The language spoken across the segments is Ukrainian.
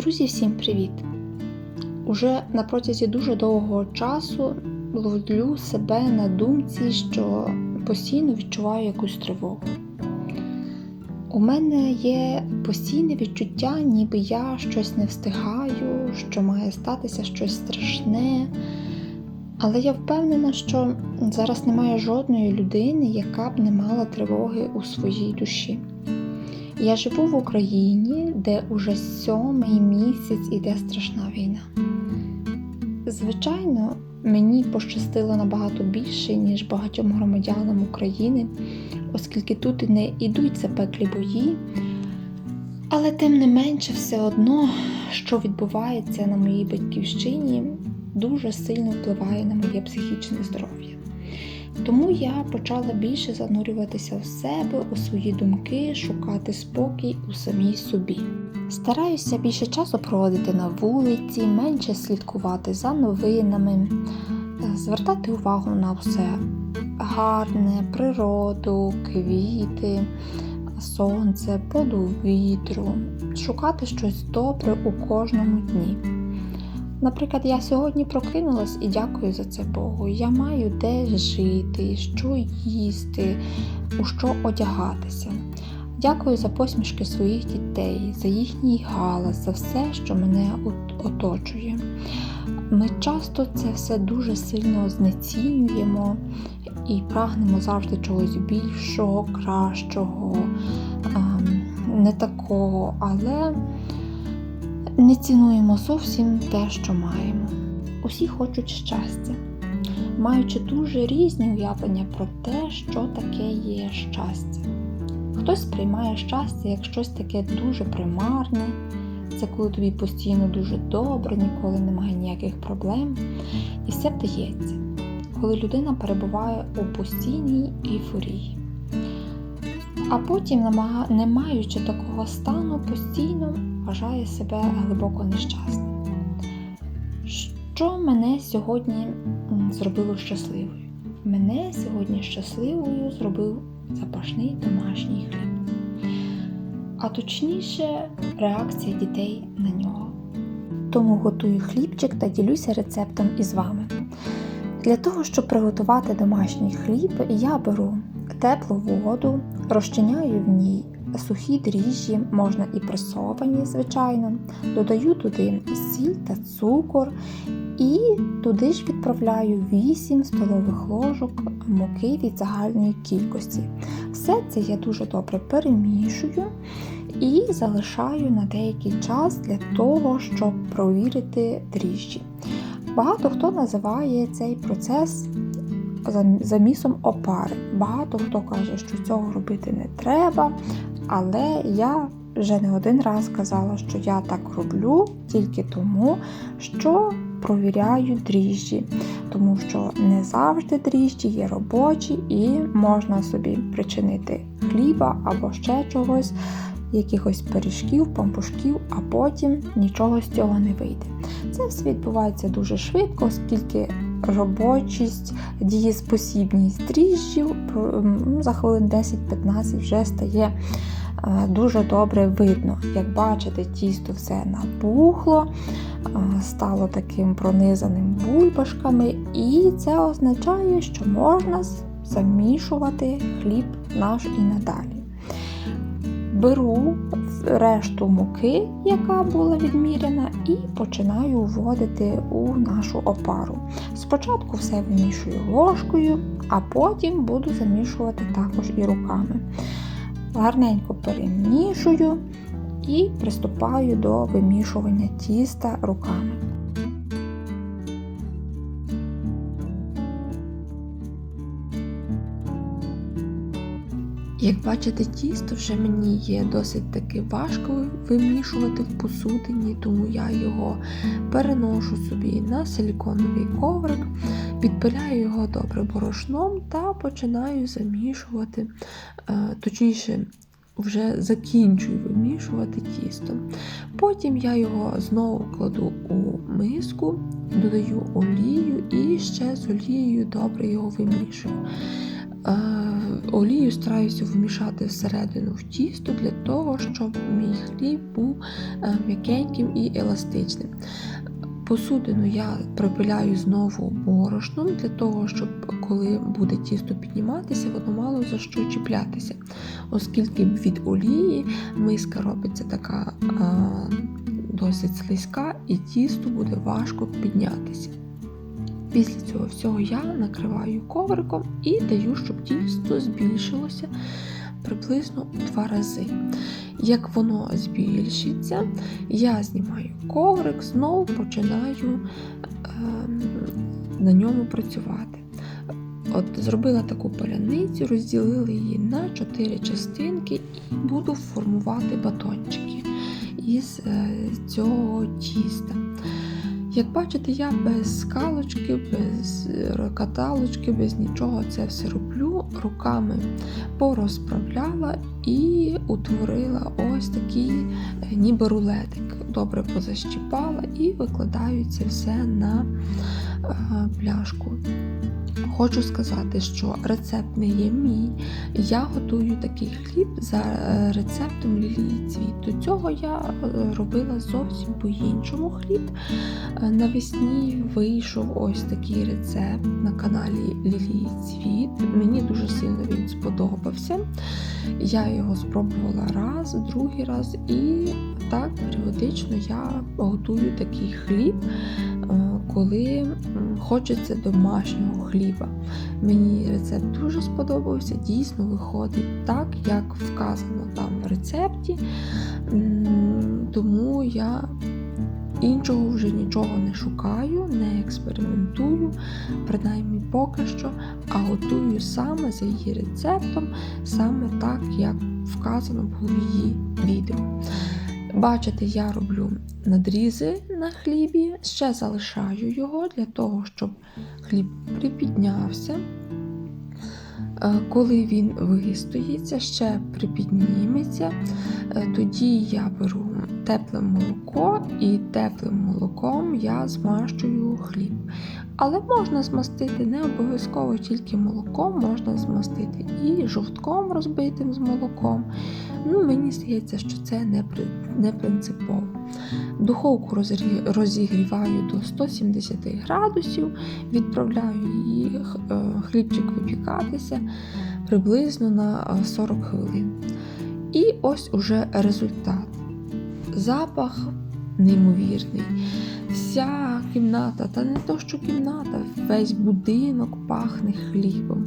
Друзі, всім привіт! Уже на протязі дуже довгого часу ловлю себе на думці, що постійно відчуваю якусь тривогу. У мене є постійне відчуття, ніби я щось не встигаю, що має статися щось страшне. Але я впевнена, що зараз немає жодної людини, яка б не мала тривоги у своїй душі. Я живу в Україні, де уже сьомий місяць іде страшна війна. Звичайно, мені пощастило набагато більше, ніж багатьом громадянам України, оскільки тут не ідуть запеклі бої. Але тим не менше, все одно, що відбувається на моїй батьківщині, дуже сильно впливає на моє психічне здоров'я. Тому я почала більше занурюватися в себе, у свої думки, шукати спокій у самій собі. Стараюся більше часу проводити на вулиці, менше слідкувати за новинами, звертати увагу на все гарне, природу, квіти, сонце, подув вітру, шукати щось добре у кожному дні. Наприклад, я сьогодні прокинулась і дякую за це Богу. Я маю де жити, що їсти, у що одягатися. Дякую за посмішки своїх дітей, за їхній галас, за все, що мене оточує. Ми часто це все дуже сильно знецінюємо і прагнемо завжди чогось більшого, кращого, ем, не такого, але не цінуємо зовсім те, що маємо. Усі хочуть щастя, маючи дуже різні уявлення про те, що таке є щастя. Хтось сприймає щастя як щось таке дуже примарне, це коли тобі постійно дуже добре, ніколи немає ніяких проблем, і все вдається, коли людина перебуває у постійній ейфорії. А потім, не маючи такого стану, постійно вважає себе глибоко нещасним. Що мене сьогодні зробило щасливою? Мене сьогодні щасливою зробив запашний домашній хліб, а точніше, реакція дітей на нього. Тому готую хлібчик та ділюся рецептом із вами. Для того, щоб приготувати домашній хліб, я беру теплу воду, розчиняю в ній сухі дріжджі, можна і пресовані, звичайно. Додаю туди сіль та цукор і туди ж відправляю 8 столових ложок муки від загальної кількості. Все це я дуже добре перемішую і залишаю на деякий час для того, щоб провірити дріжджі. Багато хто називає цей процес замісом опари. Багато хто каже, що цього робити не треба, але я вже не один раз казала, що я так роблю тільки тому, що провіряю дріжджі, тому що не завжди дріжджі є робочі і можна собі причинити хліба або ще чогось, якихось пиріжків, пампушків, а потім нічого з цього не вийде. Це все відбувається дуже швидко, оскільки робочість, дієспосібність дріжджів за хвилин 10-15 вже стає дуже добре видно. Як бачите, тісто все набухло, е, стало таким пронизаним бульбашками, і це означає, що можна замішувати хліб наш і надалі. Беру решту муки, яка була відміряна, і починаю вводити у нашу опару. Спочатку все вимішую ложкою, а потім буду замішувати також і руками гарненько перемішую і приступаю до вимішування тіста руками. Як бачите, тісто вже мені є досить таки важко вимішувати в посудині, тому я його переношу собі на силіконовий коврик, підпиляю його добре борошном та починаю замішувати, е, точніше, вже закінчую вимішувати тісто. Потім я його знову кладу у миску, додаю олію і ще з олією добре його вимішую. Е, олію стараюся вмішати всередину в тісто для того, щоб мій хліб був е, м'якеньким і еластичним. Посудину я пропиляю знову борошном для того, щоб коли буде тісто підніматися, воно мало за що чіплятися. Оскільки від олії миска робиться така а, досить слизька, і тісто буде важко піднятися. Після цього всього я накриваю ковриком і даю, щоб тісто збільшилося приблизно у два рази. Як воно збільшиться, я знімаю коврик, знову починаю е, на ньому працювати. От зробила таку паляницю, розділила її на чотири частинки і буду формувати батончики із е, цього тіста. Як бачите, я без скалочки, без е, каталочки, без нічого це все роблю. Руками порозправляла і утворила ось такий е, ніби рулетик. Добре позащіпала і викладаю це все на пляшку. Хочу сказати, що рецепт не є мій. Я готую такий хліб за е, рецептом Лілії Цвіт. До цього я е, робила зовсім по-іншому хліб. Е, Навесні вийшов ось такий рецепт на каналі Лілії Цвіт. Мені дуже сильно він сподобався. Я його спробувала раз, другий раз, і так періодично я готую такий хліб, е, коли хочеться домашнього хліба. Мені рецепт дуже сподобався, дійсно виходить так, як вказано там в рецепті. Тому я іншого вже нічого не шукаю, не експериментую, принаймні поки що, а готую саме за її рецептом, саме так, як вказано було в її відео. Бачите, я роблю надрізи на хлібі, ще залишаю його для того, щоб хліб припіднявся. Е, Коли він вистоїться, ще припідніметься, е, тоді я беру тепле молоко і теплим молоком я змащую хліб. Але можна змастити не обов'язково тільки молоком, можна змастити і жовтком розбитим з молоком. Ну, Мені здається, що це не, принципово. Духовку розігріваю до 170 градусів, відправляю її е, хлібчик випікатися приблизно на е, 40 хвилин. І ось уже результат. Запах неймовірний. Вся кімната, та не то, що кімната, весь будинок пахне хлібом.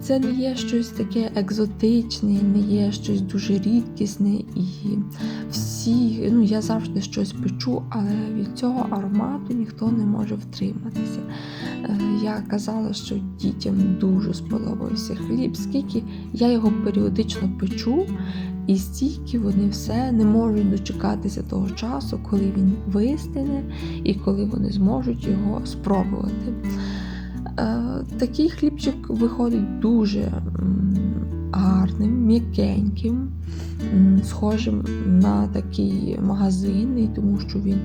Це не є щось таке екзотичне, не є щось дуже рідкісне і всі, ну я завжди щось печу, але від цього аромату ніхто не може втриматися. Е, Я казала, що дітям дуже сподобався хліб, скільки я його періодично печу, і стільки вони все не можуть дочекатися того часу, коли він вистине і коли вони зможуть його спробувати. Е, Такий хлібчик виходить дуже гарним, м'якеньким, схожим на такий магазинний, тому що він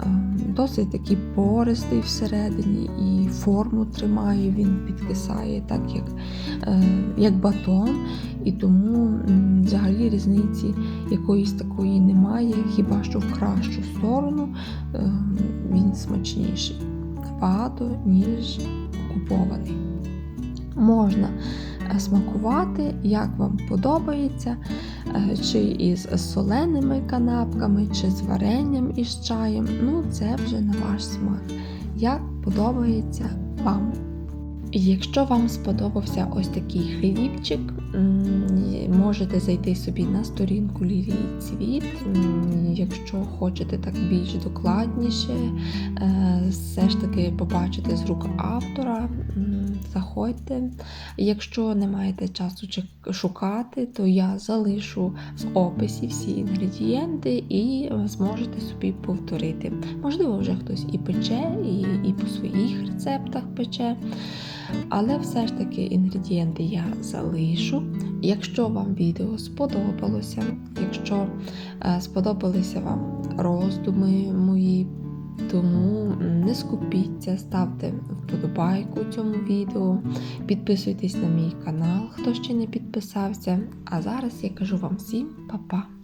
е, досить такий пористий всередині і форму тримає, він підкисає так, як, е, як батон, і тому взагалі різниці якоїсь такої немає, хіба що в кращу сторону е, він смачніший набагато, ніж купований. Можна смакувати, як вам подобається, е, чи із соленими канапками, чи з варенням із чаєм. Ну, це вже на ваш смак. Як подобається вам. Якщо вам сподобався ось такий хлібчик, можете зайти собі на сторінку Лілії Цвіт. Якщо хочете так більш докладніше, е, все ж таки побачити з рук автора, заходьте. Якщо не маєте часу шукати, то я залишу в описі всі інгредієнти і е, зможете собі повторити. Можливо, вже хтось і пече, і, і по своїх рецептах пече. Але все ж таки інгредієнти я залишу. Якщо вам відео сподобалося, якщо е, сподобалися вам роздуми мої, Тому не скупіться, ставте вподобайку цьому відео, підписуйтесь на мій канал, хто ще не підписався. А зараз я кажу вам всім па-па!